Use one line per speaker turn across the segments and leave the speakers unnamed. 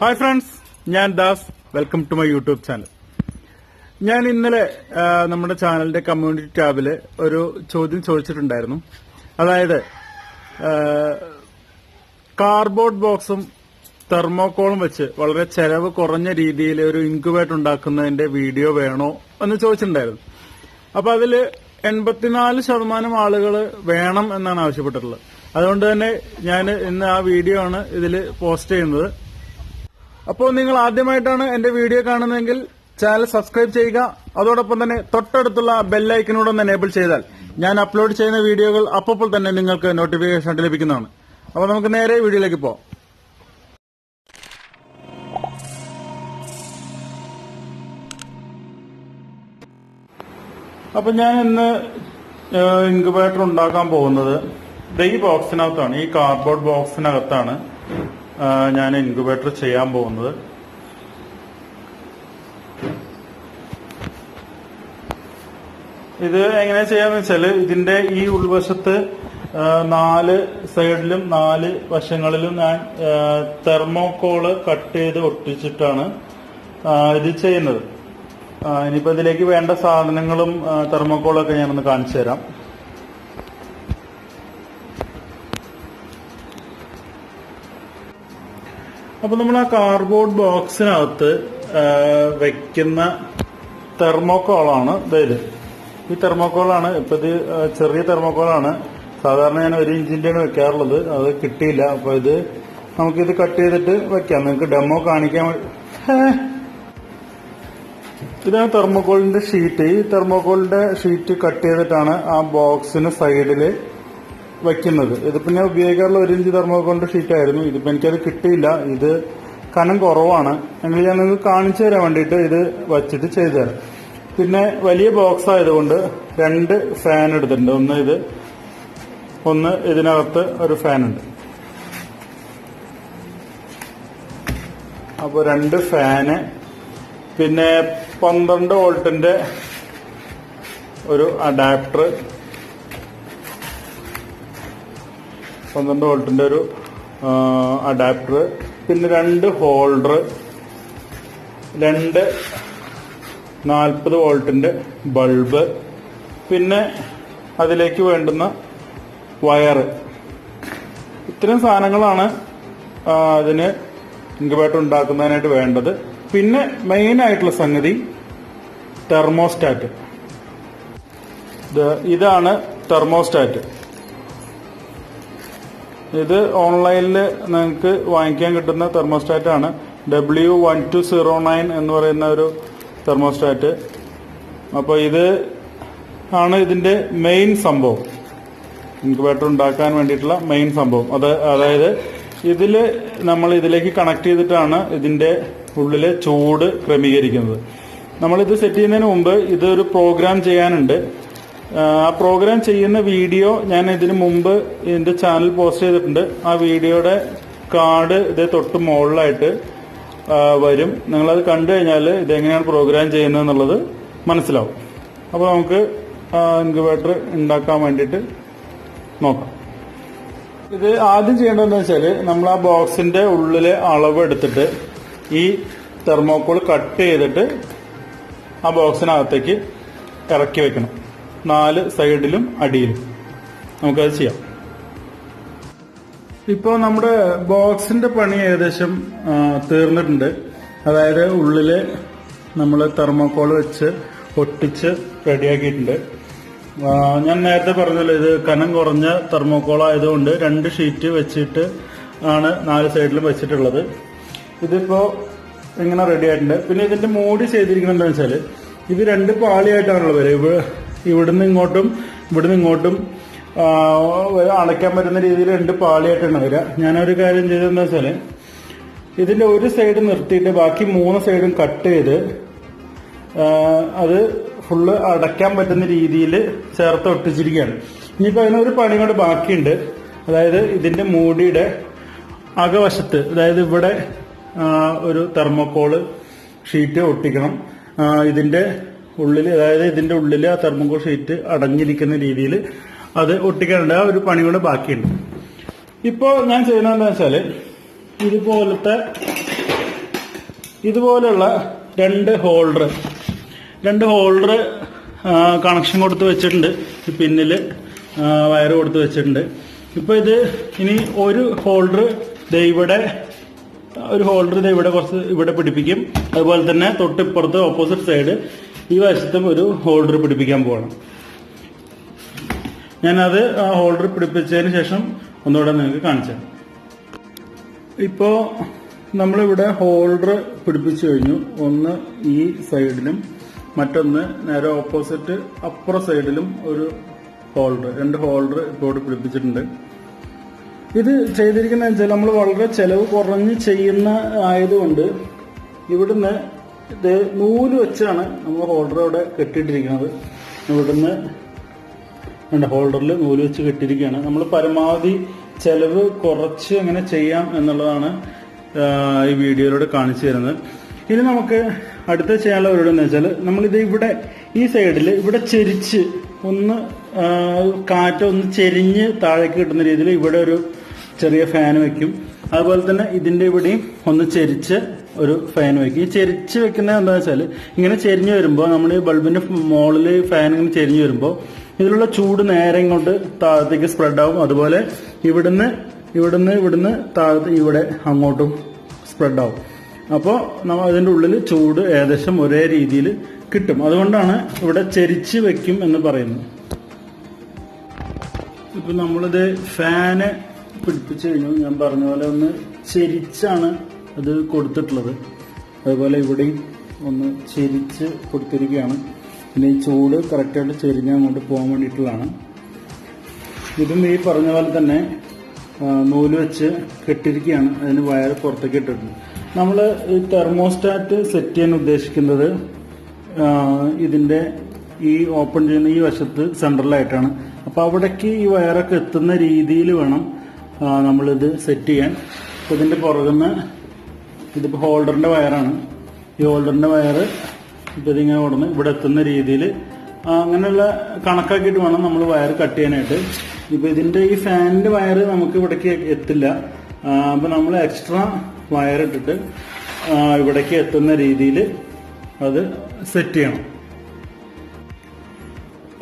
Hi friends ഞാൻ Das. Welcome to my YouTube channel ഞാൻ ഇന്നലെ നമ്മുടെ ചാനലിന്റെ കമ്മ്യൂണിറ്റി ടാബിൽ ഒരു ചോദ്യം ചോദിച്ചിട്ടുണ്ടായിരുന്നു. അതായത് കാർബോർഡ് ബോക്സും തെർമോക്കോളും വെച്ച് വളരെ ചെലവ് കുറഞ്ഞ രീതിയിൽ ഒരു ഇൻക്യുബേറ്റർ ഉണ്ടാക്കുന്നതിന്റെ വീഡിയോ വേണോ എന്ന് ചോദിച്ചിട്ടുണ്ടായിരുന്നു. അപ്പൊ അതിൽ എൺപത്തിനാല് ശതമാനം ആളുകൾ വേണം എന്നാണ് ആവശ്യപ്പെട്ടിട്ടുള്ളത്. അതുകൊണ്ട് തന്നെ ഞാൻ ഇന്ന് ആ വീഡിയോ ആണ് ഇതിൽ പോസ്റ്റ് ചെയ്യുന്നത്. അപ്പോൾ നിങ്ങൾ ആദ്യമായിട്ടാണ് എന്റെ വീഡിയോ കാണുന്നതെങ്കിൽ ചാനൽ സബ്സ്ക്രൈബ് ചെയ്യുക. അതോടൊപ്പം തന്നെ തൊട്ടടുത്തുള്ള ബെല്ലൈക്കനോട് ഒന്ന് എനേബിൾ ചെയ്താൽ ഞാൻ അപ്ലോഡ് ചെയ്യുന്ന വീഡിയോകൾ അപ്പോൾ തന്നെ നിങ്ങൾക്ക് നോട്ടിഫിക്കേഷൻ ലഭിക്കുന്നതാണ്. അപ്പോൾ നമുക്ക് നേരെ വീഡിയോയിലേക്ക് പോകാം അപ്പൊ ഞാൻ ഇന്ന് ഇൻക്യുബേറ്റർ ഉണ്ടാക്കാൻ പോകുന്നത് ഈ ബോക്സിനകത്താണ് ഈ കാർഡ്ബോർഡ് ബോക്സിനകത്താണ് ഞാൻ ഇൻക്യുബേറ്റർ ചെയ്യാൻ പോകുന്നത്. ഇത് എങ്ങനെ ചെയ്യാന്ന് വെച്ചാൽ ഇതിന്റെ ഈ ഉൾവശത്ത് നാല് സൈഡിലും നാല് വശങ്ങളിലും ഞാൻ തെർമോക്കോൾ കട്ട് ചെയ്ത് ഒട്ടിച്ചിട്ടാണ് ഇത് ചെയ്യുന്നത്. ഇനിയിപ്പോ ഇതിലേക്ക് വേണ്ട സാധനങ്ങളും തെർമോക്കോളൊക്കെ ഞാനൊന്ന് കാണിച്ചു തരാം. അപ്പൊ നമ്മൾ ആ കാർഡ്ബോർഡ് ബോക്സിനകത്ത് വെക്കുന്ന തെർമോക്കോളാണ് ഇത്. ഈ തെർമോക്കോളാണ് ഇപ്പൊ ഇത് ചെറിയ തെർമോക്കോളാണ് സാധാരണ ഞാൻ ഒരു ഇഞ്ചിന്റെയാണ് വെക്കാറുള്ളത്. അത് കിട്ടിയില്ല. അപ്പൊ ഇത് നമുക്കിത് കട്ട് ചെയ്തിട്ട് വെക്കാം. നിങ്ങൾക്ക് ഡെമോ കാണിക്കാൻ. ഇതാണ് തെർമോക്കോളിന്റെ ഷീറ്റ് ഈ തെർമോക്കോളിന്റെ ഷീറ്റ് കട്ട് ചെയ്തിട്ടാണ് ആ ബോക്സിന് സൈഡിൽ വയ്ക്കുന്നത്. ഇതിപ്പോ ഞാൻ ഉപയോഗിക്കാറുള്ള ഒരു ഇഞ്ച് ഷീറ്റ് ആയിരുന്നു. ഇതിപ്പോ എനിക്കത് കിട്ടിയില്ല. ഇത് കനം കുറവാണ്. എങ്കിൽ ഞാൻ നിങ്ങൾക്ക് കാണിച്ചു തരാൻ വേണ്ടിയിട്ട് ഇത് വച്ചിട്ട് ചെയ്തു തരാം. പിന്നെ വലിയ ബോക്സ് ആയതുകൊണ്ട് രണ്ട് ഫാൻ എടുത്തിട്ടുണ്ട്. ഒന്ന് ഇത് ഒന്ന് ഇതിനകത്ത് ഒരു ഫാൻ ഉണ്ട്. അപ്പോൾ രണ്ട് ഫാന് പിന്നെ പന്ത്രണ്ട് വോൾട്ടിന്റെ ഒരു അഡാപ്റ്റർ പന്ത്രണ്ട് വോൾട്ടിന്റെ ഒരു അഡാപ്റ്റർ പിന്നെ രണ്ട് ഹോൾഡർ രണ്ട് നാൽപ്പത് വോൾട്ടിന്റെ ബൾബ് പിന്നെ അതിലേക്ക് വേണ്ടുന്ന വയർ ഇത്തരം സാധനങ്ങളാണ് അതിന് ഇൻക്യുബേറ്റർ ഉണ്ടാക്കുന്നതിനായിട്ട് വേണ്ടത്. പിന്നെ മെയിൻ ആയിട്ടുള്ള സംഗതി തെർമോസ്റ്റാറ്റ് ഇതാണ് തെർമോസ്റ്റാറ്റ് ഇത് ഓൺലൈനിൽ നിങ്ങൾക്ക് വാങ്ങിക്കാൻ കിട്ടുന്ന തെർമോസ്റ്റാറ്റ് ആണ്. W one two zero nine എന്ന് പറയുന്ന ഒരു തെർമോസ്റ്റാറ്റ്. അപ്പോൾ ഇത് ആണ് ഇതിന്റെ മെയിൻ സംഭവം. ഇൻക്യുബേറ്റർ ഉണ്ടാക്കാൻ വേണ്ടിയിട്ടുള്ള മെയിൻ സംഭവം. അത് അതായത് ഇതിൽ നമ്മൾ ഇതിലേക്ക് കണക്ട് ചെയ്തിട്ടാണ് ഇതിന്റെ ഉള്ളിലെ ചൂട് ക്രമീകരിക്കുന്നത്. നമ്മളിത് സെറ്റ് ചെയ്യുന്നതിന് മുമ്പ് ഇതൊരു പ്രോഗ്രാം ചെയ്യാനുണ്ട്. ആ പ്രോഗ്രാം ചെയ്യുന്ന വീഡിയോ ഞാൻ ഇതിനു മുമ്പ് എന്റെ ചാനൽ പോസ്റ്റ് ചെയ്തിട്ടുണ്ട്. ആ വീഡിയോയുടെ കാർഡ് ഇത് തൊട്ട് മുകളിലായിട്ട് വരും. നിങ്ങളത് കണ്ടു കഴിഞ്ഞാൽ ഇതെങ്ങനെയാണ് പ്രോഗ്രാം ചെയ്യുന്നത് എന്നുള്ളത് മനസ്സിലാവും. അപ്പോൾ നമുക്ക് ഇൻക്യുബേറ്റർ ഉണ്ടാക്കാൻ വേണ്ടിയിട്ട് നോക്കാം. ഇത് ആദ്യം ചെയ്യേണ്ടതെന്ന് വെച്ചാൽ നമ്മൾ ആ ബോക്സിന്റെ ഉള്ളിലെ അളവ് എടുത്തിട്ട് ഈ തെർമോക്കോൾ കട്ട് ചെയ്തിട്ട് ആ ബോക്സിനകത്തേക്ക് ഇറക്കി വെക്കണം. നാല് സൈഡിലും അടിയിലും. നമുക്കത് ചെയ്യാം. ഇപ്പോൾ നമ്മുടെ ബോക്സിന്റെ പണി ഏകദേശം തീർന്നിട്ടുണ്ട്. അതായത് ഉള്ളിൽ നമ്മൾ തെർമോക്കോൾ വെച്ച് ഒട്ടിച്ച് റെഡിയാക്കിയിട്ടുണ്ട്. ഞാൻ നേരത്തെ പറഞ്ഞല്ലോ ഇത് കനം കുറഞ്ഞ തെർമോക്കോൾ ആയതുകൊണ്ട് രണ്ട് ഷീറ്റ് വെച്ചിട്ട് ആണ് നാല് സൈഡിലും വെച്ചിട്ടുള്ളത്. ഇതിപ്പോൾ ഇങ്ങനെ റെഡി ആയിട്ടുണ്ട്. പിന്നെ ഇതിന്റെ മൂടി ചെയ്തിരിക്കുന്നത് വെച്ചാൽ ഇത് രണ്ട് പാളിയായിട്ടാണുള്ളത്. വരിക ഇവിടുന്ന് ഇങ്ങോട്ടും ഇവിടുന്ന് ഇങ്ങോട്ടും അടയ്ക്കാൻ പറ്റുന്ന രീതിയിൽ രണ്ട് പാളിയായിട്ടാണ് വരിക. ഞാനൊരു കാര്യം ചെയ്തതെന്ന് വെച്ചാൽ ഇതിന്റെ ഒരു സൈഡ് നിർത്തിയിട്ട് ബാക്കി മൂന്ന് സൈഡും കട്ട് ചെയ്ത് അത് ഫുള്ള് അടയ്ക്കാൻ പറ്റുന്ന രീതിയിൽ ചേർത്ത് ഒട്ടിച്ചിരിക്കുകയാണ്. ഇനിയിപ്പോൾ അതിനൊരു പണി കൂടെ ബാക്കിയുണ്ട്. അതായത് ഇതിന്റെ മൂടിയുടെ അകവശത്ത് അതായത് ഇവിടെ ഒരു തെർമോക്കോൾ ഷീറ്റ് ഒട്ടിക്കണം. ഇതിന്റെ ഉള്ളിൽ അതായത് ഇതിന്റെ ഉള്ളിൽ ആ തെർമോകോൾ ഷീറ്റ് അടഞ്ഞിരിക്കുന്ന രീതിയിൽ അത് ഒട്ടിക്കാനുണ്ട് ആ ഒരു പണി കൂടെ ബാക്കിയുണ്ട്. ഇപ്പോൾ ഞാൻ ചെയ്യുന്നത് എന്താ വെച്ചാൽ ഇതുപോലത്തെ ഇതുപോലെയുള്ള രണ്ട് ഹോൾഡർ രണ്ട് ഹോൾഡർ കണക്ഷൻ കൊടുത്ത് വെച്ചിട്ടുണ്ട്. പിന്നിൽ വയർ കൊടുത്ത് വെച്ചിട്ടുണ്ട്. ഇപ്പോൾ ഇത് ഇനി ഒരു ഹോൾഡർ ഇവിടെ ഒരു ഹോൾഡർ ഇത് ഇവിടെ കുറച്ച് ഇവിടെ പിടിപ്പിക്കും. അതുപോലെ തന്നെ തൊട്ടിപ്പുറത്ത് ഓപ്പോസിറ്റ് സൈഡ് ഈ വശത്തും ഒരു ഹോൾഡർ പിടിപ്പിക്കാൻ പോകണം ഞാനത് ആ ഹോൾഡർ പിടിപ്പിച്ചതിന് ശേഷം ഒന്നുകൂടെ നിങ്ങൾക്ക് കാണിച്ചു ഇപ്പോൾ നമ്മളിവിടെ ഹോൾഡർ പിടിപ്പിച്ചു കഴിഞ്ഞു. ഒന്ന് ഈ സൈഡിലും മറ്റൊന്ന് നേരെ ഓപ്പോസിറ്റ് അപ്പുറ സൈഡിലും ഒരു ഹോൾഡർ രണ്ട് ഹോൾഡർ ഇപ്പോൾ പിടിപ്പിച്ചിട്ടുണ്ട്. ഇത് ചെയ്തിരിക്കുന്ന വെച്ചാൽ നമ്മൾ വളരെ ചെലവ് കുറഞ്ഞ് ചെയ്യുന്ന ആയതുകൊണ്ട് ഇവിടുന്ന് ഇത് നൂൽ വെച്ചാണ് നമ്മൾ ഹോൾഡർ അവിടെ കെട്ടിയിട്ടിരിക്കുന്നത്. ഇവിടുന്ന് ഹോൾഡറിൽ നൂൽ വെച്ച് കെട്ടിയിരിക്കുകയാണ്. നമ്മൾ പരമാവധി ചെലവ് കുറച്ച് എങ്ങനെ ചെയ്യാം എന്നുള്ളതാണ് ഈ വീഡിയോയിലൂടെ കാണിച്ചു തരുന്നത്. ഇനി നമുക്ക് അടുത്ത ചെയ്യാനുള്ള പരിപാടി എന്ന് വെച്ചാൽ നമ്മളിത് ഇവിടെ ഈ സൈഡിൽ ഇവിടെ ചെരിച്ച് ഒന്ന് കാറ്റ് ഒന്ന് ചെരിഞ്ഞ് താഴേക്ക് കിട്ടുന്ന രീതിയിൽ ഇവിടെ ഒരു ചെറിയ ഫാൻ വെക്കും. അതുപോലെ തന്നെ ഇതിന്റെ ഇവിടെയും ഒന്ന് ചെരിച്ച് ഒരു ഫാൻ വെക്കും. ഈ ചെരിച്ച് വെക്കുന്നത് എന്താ വെച്ചാൽ ഇങ്ങനെ ചെരിഞ്ഞ് വരുമ്പോൾ നമ്മൾ ഈ ബൾബിന്റെ മുകളിൽ ഫാൻ ഇങ്ങനെ ചെരിഞ്ഞ് വരുമ്പോൾ ഇതിലുള്ള ചൂട് നേരെ ഇങ്ങോട്ട് താഴത്തേക്ക് സ്പ്രെഡ് ആവും. അതുപോലെ ഇവിടുന്ന് ഇവിടുന്ന് ഇവിടുന്ന് താഴത്ത് ഇവിടെ അങ്ങോട്ടും സ്പ്രെഡ് ആവും. അപ്പോൾ നമ്മൾ അതിന്റെ ഉള്ളിൽ ചൂട് ഏകദേശം ഒരേ രീതിയിൽ കിട്ടും. അതുകൊണ്ടാണ് ഇവിടെ ചെരിച്ച് വെക്കും എന്ന് പറയുന്നത്. ഇപ്പം നമ്മളിത് ഫാന് പിടിപ്പിച്ചു കഴിഞ്ഞു. ഞാൻ പറഞ്ഞ പോലെ ഒന്ന് ചെരിച്ചാണ് അത് കൊടുത്തിട്ടുള്ളത്. അതുപോലെ ഇവിടെയും ഒന്ന് ചെരിച്ച് കൊടുത്തിരിക്കുകയാണ്. പിന്നെ ഈ ചൂട് കറക്റ്റായിട്ട് ചെരിഞ്ഞ് അങ്ങോട്ട് പോകാൻ വേണ്ടിയിട്ടുള്ളതാണ്. ഇതും ഈ പറഞ്ഞ പോലെ തന്നെ നൂൽ വെച്ച് കെട്ടിരിക്കുകയാണ് അതിന് വയർ പുറത്തേക്ക് ഇട്ടിട്ടുണ്ട്. നമ്മൾ ഈ തെർമോസ്റ്റാറ്റ് സെറ്റ് ചെയ്യാൻ ഉദ്ദേശിക്കുന്നത് ഇതിന്റെ ഈ ഓപ്പൺ ചെയ്യുന്ന ഈ വശത്ത് സെൻട്രലായിട്ടാണ് അപ്പോൾ അവിടേക്ക് ഈ വയറൊക്കെ എത്തുന്ന രീതിയിൽ വേണം നമ്മളിത് സെറ്റ് ചെയ്യാൻ. ഇതിന്റെ പുറകുന്ന് ഇതിപ്പോൾ ഹോൾഡറിന്റെ വയറാണ്. ഈ ഹോൾഡറിന്റെ വയറ് ഇപ്പോൾ ഇതിങ്ങനെ ഓടുന്ന. ഇവിടെ എത്തുന്ന രീതിയിൽ അങ്ങനെയുള്ള കണക്കാക്കിയിട്ട് വേണം നമ്മൾ വയർ കട്ട് ചെയ്യാനായിട്ട്. ഇപ്പൊ ഇതിന്റെ ഈ ഫാനിന്റെ വയർ നമുക്ക് ഇവിടേക്ക് എത്തില്ല. അപ്പോൾ അപ്പൊ നമ്മൾ എക്സ്ട്രാ വയർ ഇട്ടിട്ട് ഇവിടേക്ക് എത്തുന്ന രീതിയിൽ അത് സെറ്റ് ചെയ്യണം.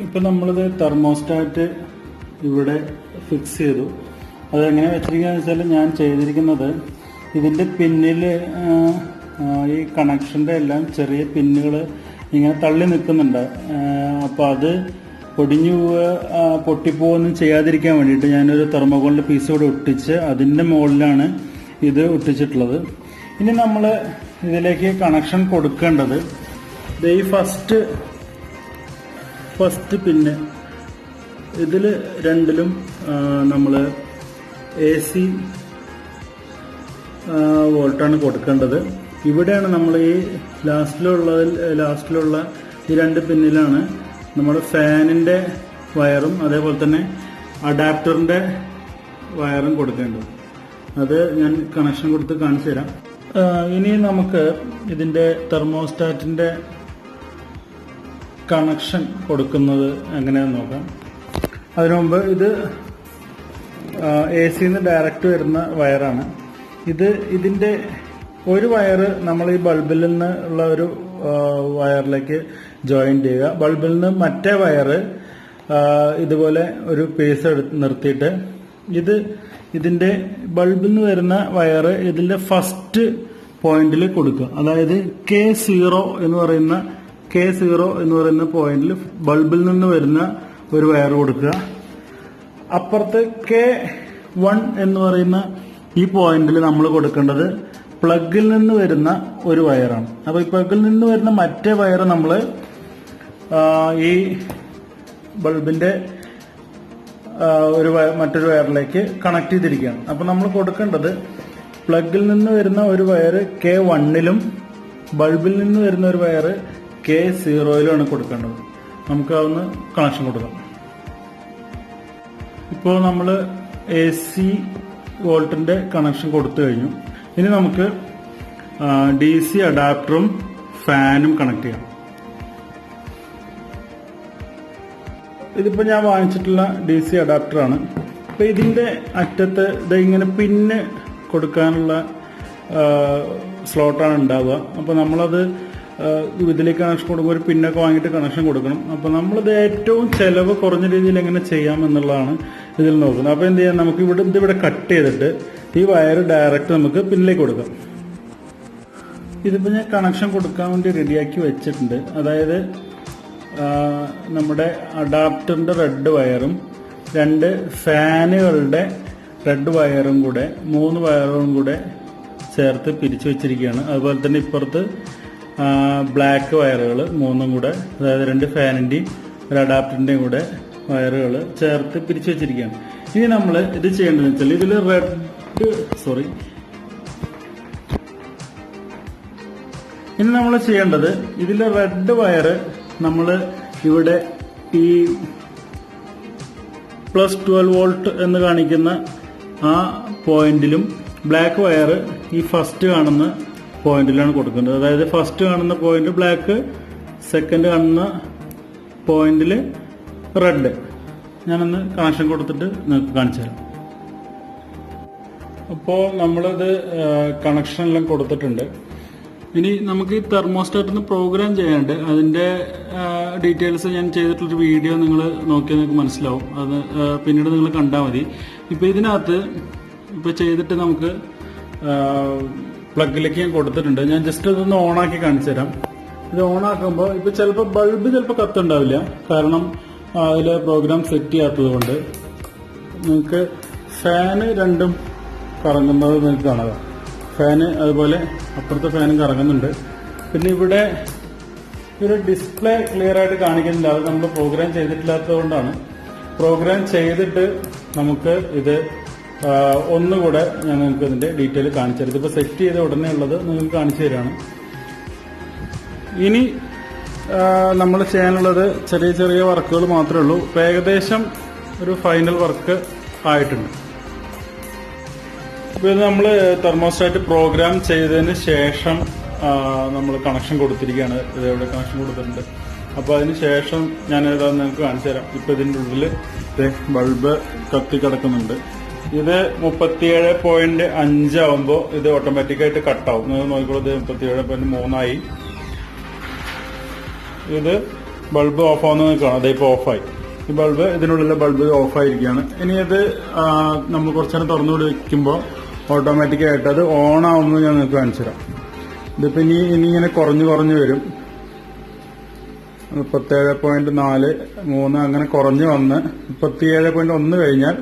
ഇപ്പൊ നമ്മളിത് തെർമോസ്റ്റാറ്റ് ഇവിടെ ഫിക്സ് ചെയ്തു. അതെങ്ങനെ വെച്ചിരിക്കുക വെച്ചാൽ ഞാൻ ചെയ്തിരിക്കുന്നത് ഇതിന്റെ പിന്നിൽ ഈ കണക്ഷന്റെ എല്ലാം ചെറിയ പിന്നുകൾ ഇങ്ങനെ തള്ളി നിൽക്കുന്നുണ്ട്. അപ്പോൾ അത് പൊടിഞ്ഞു പോവുക പൊട്ടിപ്പോവൊന്നും ചെയ്യാതിരിക്കാൻ വേണ്ടിയിട്ട് ഞാനൊരു തെർമോകോളിന്റെ പീസ് കൂടെ ഒട്ടിച്ച് അതിന്റെ മുകളിലാണ് ഇത് ഒട്ടിച്ചിട്ടുള്ളത്. ഇനി നമ്മൾ ഇതിലേക്ക് കണക്ഷൻ കൊടുക്കേണ്ടത് ഈ ഫസ്റ്റ് ഫസ്റ്റ് പിന്നെ ഇതിൽ രണ്ടിലും നമ്മൾ എ സി വോൾട്ടാണ് കൊടുക്കേണ്ടത്. ഇവിടെയാണ് നമ്മൾ ഈ ലാസ്റ്റിലുള്ളതിൽ ലാസ്റ്റിലുള്ള ഈ രണ്ട് പിന്നിലാണ് നമ്മൾ ഫാനിന്റെ വയറും അതേപോലെ തന്നെ അഡാപ്റ്ററിന്റെ വയറും കൊടുക്കേണ്ടത്. അത് ഞാൻ കണക്ഷൻ കൊടുത്ത് കാണിച്ചു തരാം. ഇനി നമുക്ക് ഇതിന്റെ തെർമോസ്റ്റാറ്റിന്റെ കണക്ഷൻ കൊടുക്കുന്നത് എങ്ങനെയാന്ന് നോക്കാം. അതിനു മുമ്പ് ഇത് എ സിന്ന് ഡയറക്റ്റ് വരുന്ന വയറാണ്. ഇത് ഇതിന്റെ ഒരു വയറ് നമ്മൾ ഈ ബൾബിൽ നിന്ന് ഉള്ള ഒരു വയറിലേക്ക് ജോയിൻ ചെയ്യുക. ബൾബിൽ നിന്ന് മറ്റേ വയറ് ഇതുപോലെ ഒരു പീസ് എടുത്ത് നിർത്തിയിട്ട് ഇത് ഇതിന്റെ ബൾബിൽ നിന്ന് വരുന്ന വയറ് ഇതിന്റെ ഫസ്റ്റ് പോയിന്റിൽ കൊടുക്കുക. അതായത് കെ സീറോ എന്ന് പറയുന്ന കെ സീറോ എന്ന് പറയുന്ന പോയിന്റിൽ ബൾബിൽ നിന്ന് വരുന്ന ഒരു വയർ കൊടുക്കുക. അപ്പുറത്ത് കെ വൺ എന്ന് പറയുന്ന ഈ പോയിന്റിൽ നമ്മൾ കൊടുക്കേണ്ടത് പ്ലഗിൽ നിന്ന് വരുന്ന ഒരു വയറാണ്. അപ്പോൾ ഈ പ്ലഗിൽ നിന്ന് വരുന്ന മറ്റേ വയർ നമ്മൾ ഈ ബൾബിന്റെ ഒരു മറ്റൊരു വയറിലേക്ക് കണക്ട് ചെയ്തിരിക്കുകയാണ്. അപ്പോൾ നമ്മൾ കൊടുക്കേണ്ടത് പ്ലഗിൽ നിന്ന് വരുന്ന ഒരു വയർ കെ വണ്ണിലും ബൾബിൽ നിന്ന് വരുന്ന ഒരു വയർ കെ സീറോയിലുമാണ് കൊടുക്കേണ്ടത്. നമുക്ക് അതൊന്ന് കണക്ഷൻ കൊടുക്കാം. ഇപ്പോൾ നമ്മൾ എ സി വോൾട്ടിന്റെ കണക്ഷൻ കൊടുത്തു കഴിഞ്ഞു. ഇനി നമുക്ക് ഡി സി അഡാപ്റ്ററും ഫാനും കണക്ട് ചെയ്യാം. ഇതിപ്പോൾ ഞാൻ വാങ്ങിച്ചിട്ടുള്ള ഡി സി അഡാപ്റ്ററാണ്. അപ്പോൾ അപ്പൊ ഇതിന്റെ അറ്റത്ത് ഇത് ഇങ്ങനെ പിന്ന് കൊടുക്കാനുള്ള സ്ലോട്ടാണ് ഉണ്ടാവുക. അപ്പോൾ നമ്മളത് ഇതിലേക്ക് കണക്ഷൻ കൊടുക്കുമ്പോൾ ഒരു പിന്നൊക്കെ വാങ്ങിയിട്ട് കണക്ഷൻ കൊടുക്കണം. അപ്പോൾ നമ്മളിത് ഏറ്റവും ചെലവ് കുറഞ്ഞ രീതിയിൽ എങ്ങനെ ചെയ്യാം എന്നുള്ളതാണ് ഇതിൽ നോക്കുന്നത് അപ്പോൾ എന്ത് ചെയ്യാം? നമുക്ക് ഇവിടെ ഇതിവിടെ കട്ട് ചെയ്തിട്ട് ഈ വയർ ഡയറക്റ്റ് നമുക്ക് പിന്നിലേക്ക് കൊടുക്കാം. ഇതിപ്പോൾ ഞാൻ കണക്ഷൻ കൊടുക്കാൻ വേണ്ടി റെഡിയാക്കി വെച്ചിട്ടുണ്ട്. അതായത് നമ്മുടെ അഡാപ്റ്ററിന്റെ റെഡ് വയറും രണ്ട് ഫാനുകളുടെ റെഡ് വയറും കൂടെ മൂന്ന് വയറും കൂടെ ചേർത്ത് പിരിച്ചു വെച്ചിരിക്കുകയാണ്. അതുപോലെ തന്നെ ഇപ്പുറത്ത് ബ്ലാക്ക് വയറുകൾ മൂന്നും കൂടെ അതായത് രണ്ട് ഫാനിന്റെയും ഒരു അഡാപ്റ്ററിന്റെയും കൂടെ വയറുകൾ ചേർത്ത് പിരിച്ചു വെച്ചിരിക്കുകയാണ്. ഇനി നമ്മൾ ഇത് ചെയ്യേണ്ടതെന്ന് വെച്ചാൽ ഇതിൽ റെഡ് സോറി ഇനി നമ്മൾ ചെയ്യേണ്ടത് ഇതിലെ റെഡ് വയർ നമ്മൾ ഇവിടെ ഈ പ്ലസ് ട്വൽവ് വോൾട്ട് എന്ന് കാണിക്കുന്ന ആ പോയിന്റിലും ബ്ലാക്ക് വയർ ഈ ഫസ്റ്റ് കാണുന്ന പോയിന്റിലാണ് കൊടുക്കേണ്ടത് അതായത് ഫസ്റ്റ് കാണുന്ന പോയിന്റ് ബ്ലാക്ക് സെക്കൻഡ് കാണുന്ന പോയിന്റിൽ റെഡ് ഞാനൊന്ന് കണക്ഷൻ കൊടുത്തിട്ട് നിങ്ങൾക്ക് കാണിച്ചു തരാം. അപ്പോൾ നമ്മളിത് കണക്ഷൻ എല്ലാം കൊടുത്തിട്ടുണ്ട്. ഇനി നമുക്ക് ഈ തെർമോസ്റ്റാറ്റിന് പ്രോഗ്രാം ചെയ്യാനുണ്ട്. അതിന്റെ ഡീറ്റെയിൽസ് ഞാൻ ചെയ്തിട്ടുള്ളൊരു വീഡിയോ നിങ്ങൾ നോക്കിയാൽ നിങ്ങൾക്ക് മനസ്സിലാവും. അത് പിന്നീട് നിങ്ങൾ കണ്ടാൽ മതി. ഇപ്പോൾ ഇതിനകത്ത് ഇപ്പോൾ ചെയ്തിട്ട് നമുക്ക് പ്ലഗിലേക്ക് ഞാൻ കൊടുത്തിട്ടുണ്ട്. ഞാൻ ജസ്റ്റ് ഇതൊന്ന് ഓണാക്കി കാണിച്ചു തരാം. ഇത് ഓണാക്കുമ്പോൾ ഇപ്പോൾ ചിലപ്പോൾ ബൾബ് ചിലപ്പോൾ കത്തുണ്ടാവില്ല. കാരണം അതിൽ പ്രോഗ്രാം സെറ്റ് ചെയ്യാത്തത് കൊണ്ട് നിങ്ങൾക്ക് ഫാന് രണ്ടും കറങ്ങുന്നത് നിങ്ങൾക്ക് കാണുക ഫാന് അതുപോലെ അപ്പുറത്തെ ഫാനും കറങ്ങുന്നുണ്ട്. പിന്നെ ഇവിടെ ഒരു ഡിസ്പ്ലേ ക്ലിയർ ആയിട്ട് കാണിക്കുന്നില്ല. അത് നമ്മൾ പ്രോഗ്രാം ചെയ്തിട്ടില്ലാത്തത് കൊണ്ടാണ്. പ്രോഗ്രാം ചെയ്തിട്ട് നമുക്ക് ഇത് ഒന്നുകൂടെ ഞാൻ നിങ്ങൾക്ക് ഇതിന്റെ ഡീറ്റെയിൽ കാണിച്ചു തരാം. ഇതിപ്പോൾ സെറ്റ് ചെയ്ത ഉടനെ ഉള്ളത് നിങ്ങൾക്ക് കാണിച്ചു തരാണ്. ഇനി നമ്മൾ ചെയ്യാനുള്ളത് ചെറിയ ചെറിയ വർക്കുകൾ മാത്രമേ ഉള്ളൂ. ഇപ്പം ഏകദേശം ഒരു ഫൈനൽ വർക്ക് ആയിട്ടുണ്ട്. ഇപ്പോൾ ഇത് നമ്മൾ തെർമോസ്റ്റാറ്റ് പ്രോഗ്രാം ചെയ്തതിന് ശേഷം നമ്മൾ കണക്ഷൻ കൊടുത്തിരിക്കുകയാണ്. ഇത് ഇവിടെ കണക്ഷൻ കൊടുത്തിട്ടുണ്ട്? അപ്പോൾ അതിന് ശേഷം ഞാൻ ഏതാ നിങ്ങൾക്ക് കാണിച്ചു തരാം. ഇപ്പൊ ഇതിന്റെ ഉള്ളിൽ ബൾബ് കത്തി കിടക്കുന്നുണ്ട്. ഇത് മുപ്പത്തിയേഴ് പോയിന്റ് അഞ്ചാവുമ്പോൾ ഇത് ഓട്ടോമാറ്റിക്കായിട്ട് കട്ടാവും നിങ്ങൾ നോക്കിക്കോളൂ ഇത് മുപ്പത്തിയേഴ് പോയിന്റ് മൂന്നായി. ഇത് ബൾബ് ഓഫ് ആവുന്ന കാണാം അതേ ഇപ്പോൾ ഓഫായി. ഈ ബൾബ് ഇതിനുള്ളിലെ ബൾബ് ഓഫായിരിക്കുകയാണ്. ഇനി ഇത് നമ്മൾ കുറച്ച് നേരം തുറന്നു വയ്ക്കുമ്പോൾ ഓട്ടോമാറ്റിക്കായിട്ട് അത് ഓൺ ആവുമെന്ന് ഞാൻ നിങ്ങൾക്ക് കാണിച്ചു തരാം. ഇതിപ്പോൾ ഇനി ഇനി ഇങ്ങനെ കുറഞ്ഞു കുറഞ്ഞു വരും. മുപ്പത്തേഴ് പോയിന്റ് നാല് മൂന്ന് അങ്ങനെ കുറഞ്ഞു വന്ന് മുപ്പത്തിയേഴ് പോയിന്റ് ഒന്ന് കഴിഞ്ഞാൽ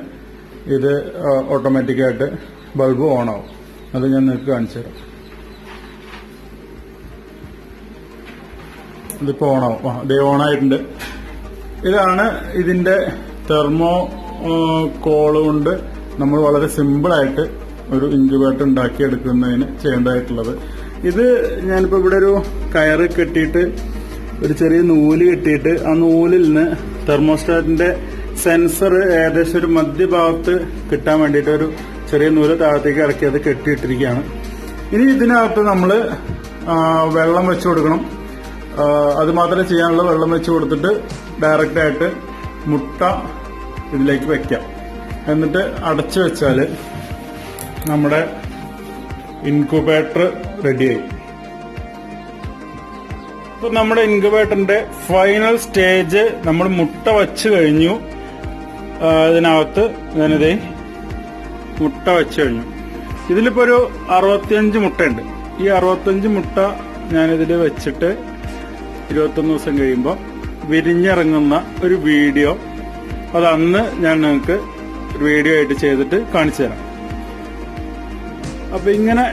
ഇത് ഓട്ടോമാറ്റിക്കായിട്ട് ബൾബ് ഓൺ ആവും. അത് ഞാൻ നിങ്ങൾക്ക് കാണിച്ചു തരാം. ഇതിപ്പോ ഓണാവും ഇതേ ഓണായിട്ടുണ്ട്. ഇതാണ് ഇതിന്റെ തെർമോ കോൾ കൊണ്ട് നമ്മൾ വളരെ സിമ്പിളായിട്ട് ഒരു ഇൻക്യുബേറ്റർ ഉണ്ടാക്കിയെടുക്കുന്നതിന് ചെയ്യേണ്ടതായിട്ടുള്ളത്. ഇത് ഞാനിപ്പോ ഇവിടെ ഒരു കയറ് കെട്ടിയിട്ട് ഒരു ചെറിയ നൂൽ കെട്ടിയിട്ട് ആ നൂലിൽ നിന്ന് തെർമോസ്റ്റാറ്റിന്റെ സെൻസർ ഏകദേശം ഒരു മധ്യഭാഗത്ത് കിട്ടാൻ വേണ്ടിയിട്ട് ഒരു ചെറിയ നൂൽ താഴത്തേക്ക് ഇറക്കി അത് കെട്ടിയിട്ടിരിക്കുകയാണ്. ഇനി ഇതിനകത്ത് നമ്മൾ വെള്ളം വെച്ചു കൊടുക്കണം. അത് മാത്രമേ ചെയ്യാനുള്ള വെള്ളം വെച്ച് കൊടുത്തിട്ട് ഡയറക്റ്റ് ആയിട്ട് മുട്ട ഇതിലേക്ക് വെക്കാം. എന്നിട്ട് അടച്ചു വെച്ചാൽ നമ്മുടെ ഇൻക്യുബേറ്റർ റെഡിയായി ഇപ്പൊ നമ്മുടെ ഇൻക്യുബേറ്ററിന്റെ ഫൈനൽ സ്റ്റേജ് നമ്മൾ മുട്ട വച്ച് കഴിഞ്ഞു. ഇതിനകത്ത് ഞാനിതേ മുട്ട വെച്ച് കഴിഞ്ഞു. ഇതിലിപ്പോ ഒരു അറുപത്തിയഞ്ച് മുട്ടയുണ്ട്. ഈ അറുപത്തിയഞ്ച് മുട്ട ഞാനിതിൽ വെച്ചിട്ട് ഇരുപത്തൊന്ന് ദിവസം കഴിയുമ്പോൾ വിരിഞ്ഞിറങ്ങുന്ന ഒരു വീഡിയോ. അത് അന്ന് ഞാൻ നിങ്ങൾക്ക് വീഡിയോ ആയിട്ട് ചെയ്തിട്ട് കാണിച്ചു തരാം. അപ്പൊ ഇങ്ങനെ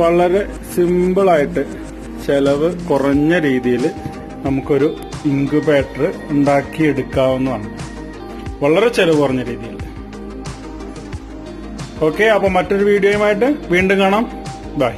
വളരെ സിമ്പിളായിട്ട് ചെലവ് കുറഞ്ഞ രീതിയിൽ നമുക്കൊരു ഇൻക്യുബേറ്റർ ഉണ്ടാക്കിയെടുക്കാവുന്നതാണ്. വളരെ ചെലവ് കുറഞ്ഞ രീതിയിൽ. ഓക്കെ അപ്പൊ മറ്റൊരു വീഡിയോയുമായിട്ട് വീണ്ടും കാണാം. ബൈ